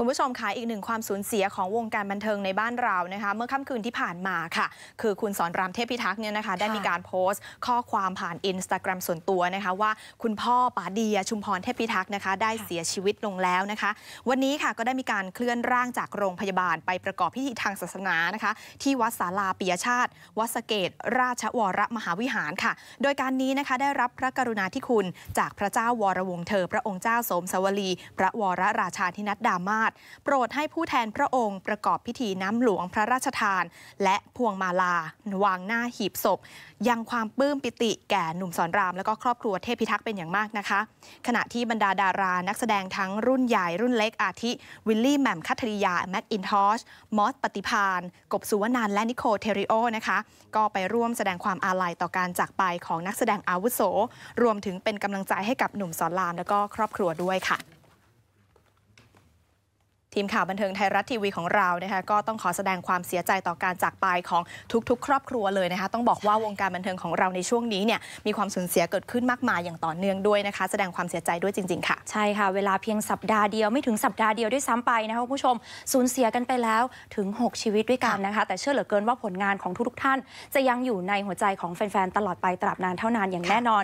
คุณผู้ชมคะอีกหนึ่งความสูญเสียของวงการบันเทิงในบ้านเรานะคะเมื่อค่ำคืนที่ผ่านมาค่ะ คือคุณสอนรามเทพพิทักษ์เนี่ยนะคะได้มีการโพสต์ ข้อความผ่านอินสตาแกรมส่วนตัวนะคะว่าคุณพ่อป๋าเดียชุมพรเทพพิทักษ์นะคะได้เสียชีวิตลงแล้วนะคะ วันนี้ค่ะก็ได้มีการเคลื่อนร่างจากโรงพยาบาลไปประกอบพิธีทางศาสนานะคะ ที่วัดศาลาปิยชาติ วัดสะเกต ราชวรมหาวิหารค่ะ โดยการนี้นะคะได้รับพระกรุณาธิคุณจากพระเจ้าวรวงศ์เธอ พระองค์เจ้าสมสวลี พระวรราชาธินัดดามาศโปรดให้ผู้แทนพระองค์ประกอบพิธีน้ำหลวงพระราชทาน และพวงมาลาวางหน้าหีบศพ ยังความปลื้มปิติแก่หนุ่มสอนราม และก็ครอบครัวเทพพิทักษ์เป็นอย่างมากนะคะ ขณะที่บรรดาดารานักแสดงทั้งรุ่นใหญ่รุ่นเล็กอาทิ วิลลี่แหม่มคัทริยาแม็กอินทอชมอสปฏิพานกบสุวรรณานและนิโคเทริโอนะคะก็ไปร่วมแสดงความอาลัยต่อการจากไปของนักแสดงอาวุโส รวมถึงเป็นกำลังใจให้กับหนุ่มสอนรามและก็ครอบครัวด้วยค่ะ ทีมข่าวบันเทิงไทยรัฐทีวีของเรานะคะก็ต้องขอแสดงความเสียใจต่อการจากไปของทุกๆ ครอบครัวเลยนะคะ ต้องบอกว่าวงการบันเทิงของเราในช่วงนี้เนี่ยมีความสูญเสียเกิดขึ้นมากมายอย่างต่อเนื่องด้วยนะคะ แสดงความเสียใจด้วยจริง ๆ ค่ะ ใช่ค่ะ เวลาเพียงสัปดาห์เดียวไม่ถึงสัปดาห์เดียวด้วยซ้ำไปนะคะคุณผู้ชมสูญเสียกันไปแล้วถึง 6 ชีวิตด้วยกันนะคะ แต่เชื่อเหลือเกินว่าผลงานของทุกๆท่าน จะยังอยู่ในหัวใจของแฟนๆตลอดไปตราบนานเท่านานอย่างแน่นอน